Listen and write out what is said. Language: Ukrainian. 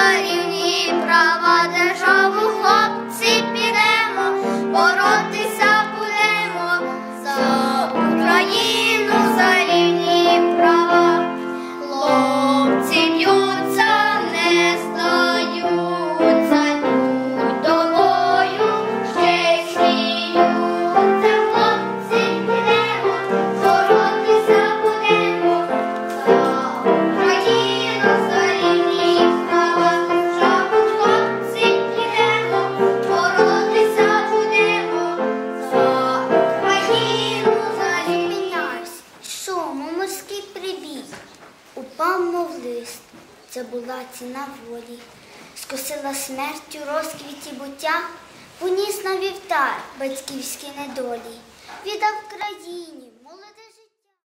Дніпра, права держава. Мов лист, це була ціна волі, скосила смертю розквіті буття, поніс на вівтар батьківські недолі, віддав країні